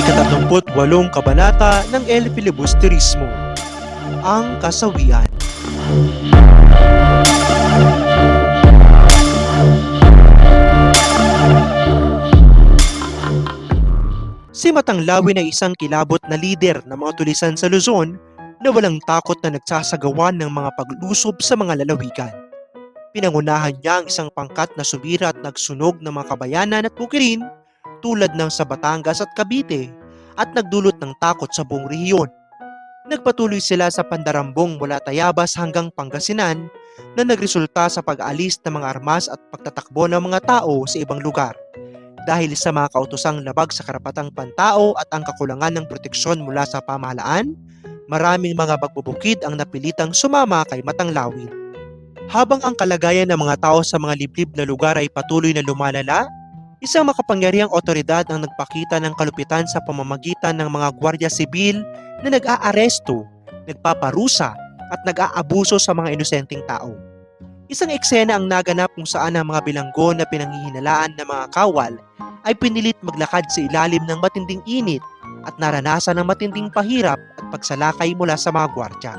ang ikatatlongput walong kabanata ng El Filibusterismo, ang kasawian. Si Matanglawin ay isang kilabot na lider ng mga tulisan sa Luzon na walang takot na nagsasagawa ng mga paglusob sa mga lalawigan. Pinangunahan niya ang isang pangkat na sumira at nagsunog ng mga kabayanan at bukirin tulad ng sa Batangas at Cavite at nagdulot ng takot sa buong rehiyon. Nagpatuloy sila sa pandarambong mula Tayabas hanggang Pangasinan na nagresulta sa pag-alis ng mga armas at pagtatakbo ng mga tao sa ibang lugar. Dahil sa mga kautosang labag sa karapatang pantao at ang kakulangan ng proteksyon mula sa pamahalaan, maraming mga bagbubukid ang napilitang sumama kay Matanglawin. Habang ang kalagayan ng mga tao sa mga liblib na lugar ay patuloy na lumalala, isang makapangyarihang otoridad ang nagpakita ng kalupitan sa pamamagitan ng mga gwardiya sibil na nag-aaresto, nagpaparusa at nag-aabuso sa mga inosenteng tao. Isang eksena ang naganap kung saan ang mga bilanggo na pinanghihinalaan ng mga kawal ay pinilit maglakad sa ilalim ng matinding init at naranasan ng matinding pahirap at pagsalakay mula sa mga gwardya.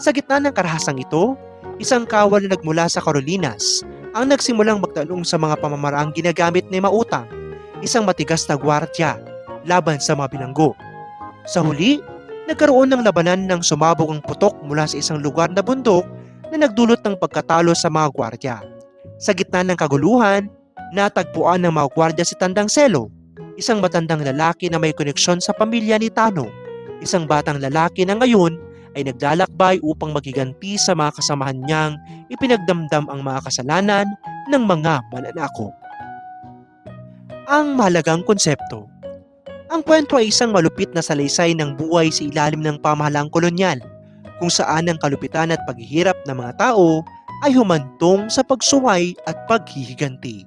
Sa gitna ng karahasang ito, isang kawal na nagmula sa Carolinas ang nagsimulang magtanong sa mga pamamaraang ginagamit ni Mautang, isang matigas na gwardya laban sa mga bilanggo. Sa huli, nagkaroon ng labanan ng sumabog ang putok mula sa isang lugar na bundok na nagdulot ng pagkatalo sa mga gwardya. Sa gitna ng kaguluhan, natagpuan ng mga gwardya si Tandang Selo, isang matandang lalaki na may koneksyon sa pamilya ni Tano, isang batang lalaki na ngayon ay naglalakbay upang magiganti sa mga kasamahan niyang ipinagdamdam ang mga kasalanan ng mga mananakop. Ang mahalagang konsepto Ang kwento ay isang malupit na salaysay ng buhay sa ilalim ng pamahalaang kolonyal kung saan ang kalupitan at paghihirap ng mga tao ay humantong sa pagsuway at paghihiganti.